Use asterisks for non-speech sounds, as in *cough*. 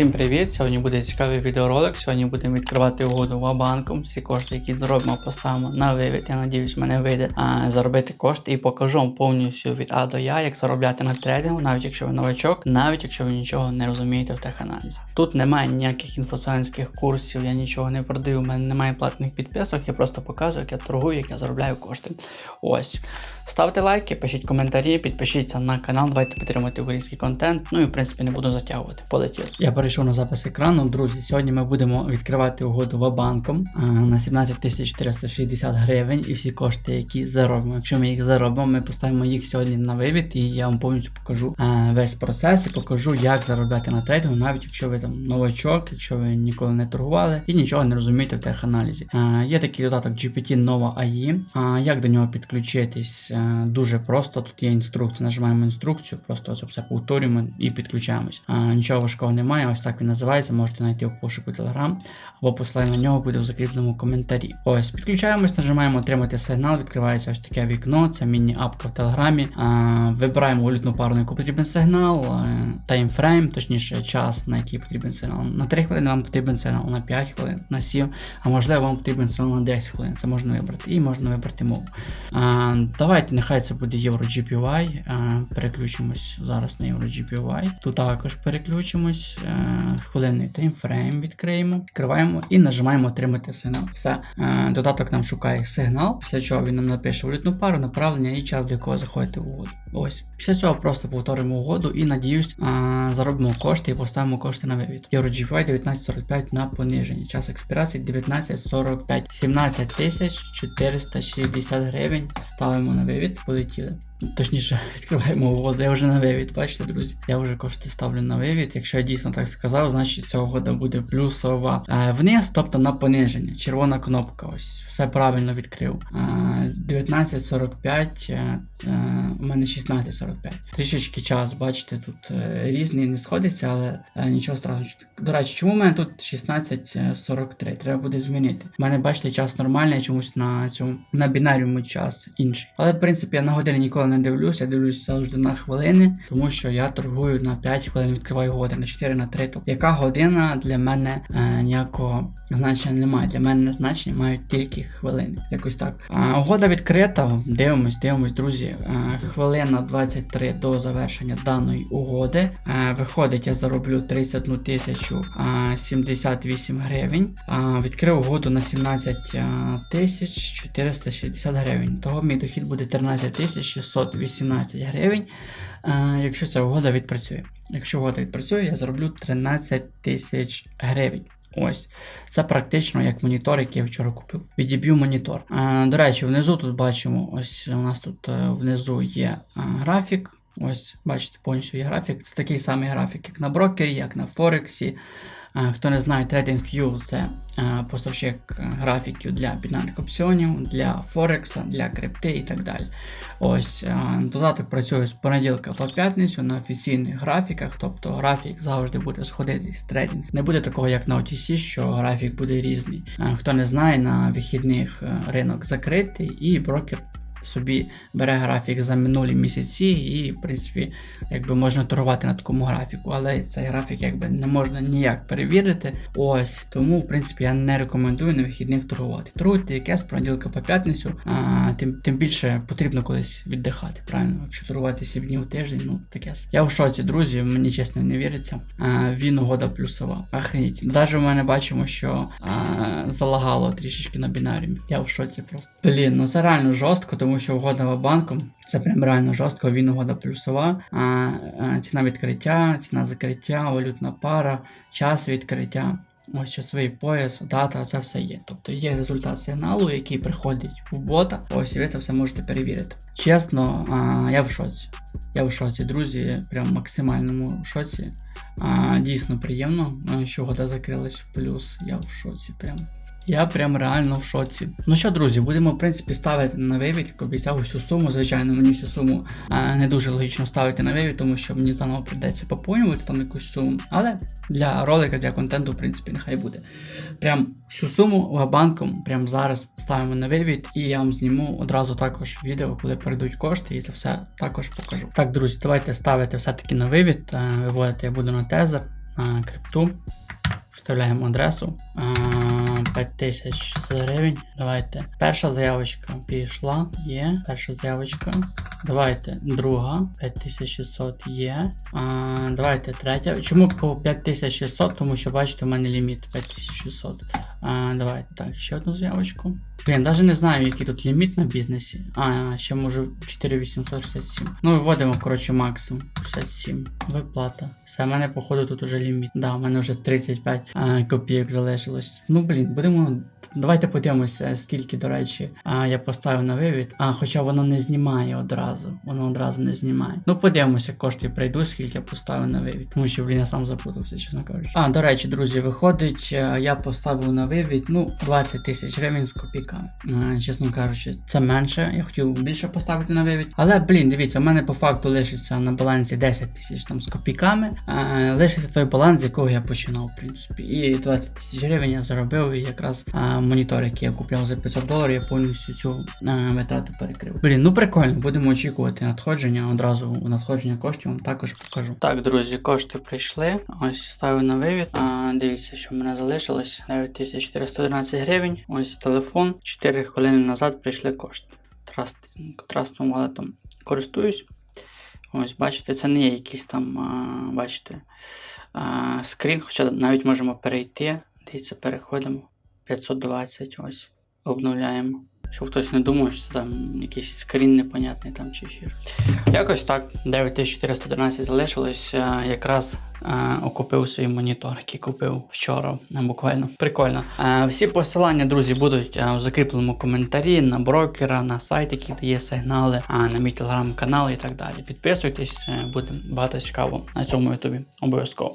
Всім привіт! Сьогодні буде цікавий відеоролик. Сьогодні будемо відкривати угоду Вабанком. Всі кошти, які заробимо, поставимо на вивід. Я надіюсь, мене вийде а, заробити кошти і покажу вам повністю від А до Я, як заробляти на трейдингу, навіть якщо ви новачок, навіть якщо ви нічого не розумієте в теханалізах. Тут немає ніяких інфосайнських курсів, я нічого не продаю, у мене немає платних підписок, я просто показую, як я торгую, як я заробляю кошти. Ось. Ставте лайки, пишіть коментарі, підпишіться на канал, давайте підтримати український контент. Ну і в принципі не буду затягувати. Полетіли. Я перейшов на запис екрану. Друзі, сьогодні ми будемо відкривати угоду Вабанком а, на 17 460 гривень і всі кошти, які заробимо. Якщо ми їх заробимо, ми поставимо їх сьогодні на вивід, і я вам повністю покажу весь процес і покажу, як заробляти на трейдингу, навіть якщо ви там новачок, якщо ви ніколи не торгували і нічого не розумієте в теханалізі. Є такий додаток GPT Nova AI. Як до нього підключитись? Дуже просто. Тут є інструкція. Нажимаємо інструкцію, просто це все повторюємо і підключаємось. Нічого важкого немає. Ось так він називається. Можете знайти у пошуку Telegram або посилання на нього буде в закріпленому коментарі. Ось підключаємось, нажимаємо отримати сигнал. Відкривається ось таке вікно. Це міні-апка в Телеграмі. Вибираємо валютну пару, на яку потрібен сигнал, е, таймфрейм, точніше час, на який потрібен сигнал. На 3 хвилини вам потрібен сигнал, на 5 хвилин, на 7, а можливо вам потрібен сигнал на 10 хвилин. Це можна вибрати. І можна вибрати мову. Давайте, нехай це буде Euro GPY. Переключимось зараз на Euro GPY. Тут також переключимось. Хвилинний таймфрейм відкриємо, відкриваємо і нажимаємо отримати сигнал. Все. Додаток нам шукає сигнал, після чого він нам напише валютну пару, направлення і час, до якого заходите в угоду. Ось. Після цього просто повторимо угоду і надіюсь, а, заробимо кошти і поставимо кошти на вивід. Euro GPY 1945 на пониження. Час експірації 1945. 17 тисяч 460 гривень. Ставимо на вивід, полетіли. Точніше, *laughs* відкриваємо угоду. Я вже на вивід, бачите, друзі. Я вже кошти ставлю на вивід. Якщо я дійсно так сказав, значить ця угода буде плюсова. Е, вниз, тобто на пониження. Червона кнопка. Ось. Все правильно відкрив. Е, 19.45. Е, е, у мене 16.45. Трішечки час, бачите, тут е, різний, не сходиться, але е, нічого страшного. До речі, чому в мене тут 16.43? Треба буде змінити. У мене, бачите, час нормальний, чомусь на цьому на бінаріуму час інший. Але в принципі я на години ніколи не дивлюся, я дивлюся завжди на хвилини, тому що я торгую на 5 хвилин, відкриваю години, на 4 на 3. Тобто яка година для мене е, ніякого значення немає. Для мене значення мають тільки хвилини. Якось так. А, угода відкрита. Дивимось, дивимось, друзі. Е, хвилина 23 до завершення даної угоди. Е, виходить, я зароблю 31 тисячу е, 78 гривень. Е, відкрив угоду на 17 е, тисяч 460 гривень. Того мій дохід буде 13 тисяч 618 гривень. Е, якщо ця угода відпрацює. Якщо угода відпрацює, я зароблю 13 тисяч гривень. Ось, це практично як монітор, який я вчора купив. Відіб'ю монітор. Е, до речі, внизу тут бачимо, ось у нас тут е, внизу є графік. Ось, бачите, повністю є графік. Це такий самий графік, як на брокері, як на Форексі. Е, Хто не знає, TradingView це е, поставщик е, графіків для бінарних опціонів, для Форекса, для крипти і так далі. Ось додаток працює з понеділка по п'ятницю на офіційних графіках, тобто графік завжди буде сходити з трейдинг. Не буде такого, як на OTC, що графік буде різний. Хто не знає, на вихідних ринок закритий і брокер собі бере графік за минулі місяці, і, в принципі, якби можна торгувати на такому графіку, але цей графік якби не можна ніяк перевірити. Ось тому, в принципі, я не рекомендую на вихідних торгувати. Торгуйте яке з понеділка по п'ятницю, а, тим, тим більше потрібно колись віддихати. Правильно, якщо торгувати 7 днів у тиждень, ну таке. Я в шоці, друзі, мені чесно не віриться. А, він угода плюсова. Охреніть. Навіть у мене бачимо, що а, залагало трішечки на бінарі. Я в шоці просто. Блін, ну це реально жорстко, тому що угода банком це прям реально жорстко. Він угода плюсова. А, а, ціна відкриття, ціна закриття, валютна пара, час відкриття. Ось часовий пояс, дата, це все є. Тобто є результат сигналу, який приходить в бота. Ось і ви це все можете перевірити. Чесно, а, я в шоці. Я в шоці, друзі, прям максимальному шоці. А, дійсно приємно, що года закрилась в плюс. Я в шоці прям. Я прям реально в шоці. Ну що, друзі, будемо в принципі ставити на вивід, як обіцяв усю суму. Звичайно, мені всю суму а, не дуже логічно ставити на вивід, тому що мені заново прийдеться поповнювати там якусь суму. Але для ролика, для контенту, в принципі, нехай буде. Прям всю суму банком прямо зараз ставимо на вивід, і я вам зніму одразу також відео, коли перейдуть кошти, і це все також покажу. Так, друзі, давайте ставити все-таки на вивід. Е, Виводити я буду на тезер. а, крипту. Вставляємо адресу. А, 5600 гривень. Давайте. Перша заявочка пішла. Є. Перша заявочка. Давайте друга. 5600 є. А, давайте третя. Чому по 5600? Тому що бачите, у мене ліміт 5600. А, давайте так, ще одну заявочку. Блін, навіть не знаю, який тут ліміт на бізнесі. А, ще може 4867. Ну, виводимо, коротше, максимум. 67. Виплата. Все, в мене, походу, тут уже ліміт. Да, в мене вже 35 а, копійок залишилось. Ну, блін, будемо. Давайте подивимося, скільки, до речі, а, я поставив на вивід. А, хоча воно не знімає одразу. Воно одразу не знімає. Ну, подивимося, кошти прийду, скільки я поставив на вивід. Тому що, блін, я сам запутався, чесно кажучи. А, до речі, друзі, виходить, е, я поставив на вивід, ну, 20 тисяч гривень з копійками. Е, Чесно кажучи, це менше. Я хотів більше поставити на вивід. Але, блін, дивіться, в мене по факту лишиться на балансі 10 тисяч там з копійками. Лишиться той баланс, з якого я починав, в принципі. І 20 тисяч гривень я заробив і якраз монітор, який я купляв за 500 доларів, я повністю цю е, витрату перекрив. Блін, ну прикольно, будемо очікувати надходження. Одразу надходження коштів вам також покажу. Так, друзі, кошти прийшли. Ось ставлю на вивід. А, дивіться, що в мене залишилось 9411 гривень. Ось телефон. 4 хвилини назад прийшли кошти. Траст, трастом валетом користуюсь. Ось, бачите, це не є якийсь там, а, бачите, а, скрін, хоча навіть можемо перейти. Дивіться, переходимо. 520, ось. Обновляємо. Щоб хтось не думав, що це там якийсь скрін непонятний там чи ще. Якось так, 9413 залишилось. е, Якраз е, окупив свій монітор, який купив вчора, е, буквально. Прикольно. Всі посилання, друзі, будуть в закріпленому коментарі на брокера, на сайт, який дає сигнали, а на мій телеграм-канал і так далі. Підписуйтесь, буде багато цікаво на цьому ютубі. Обов'язково.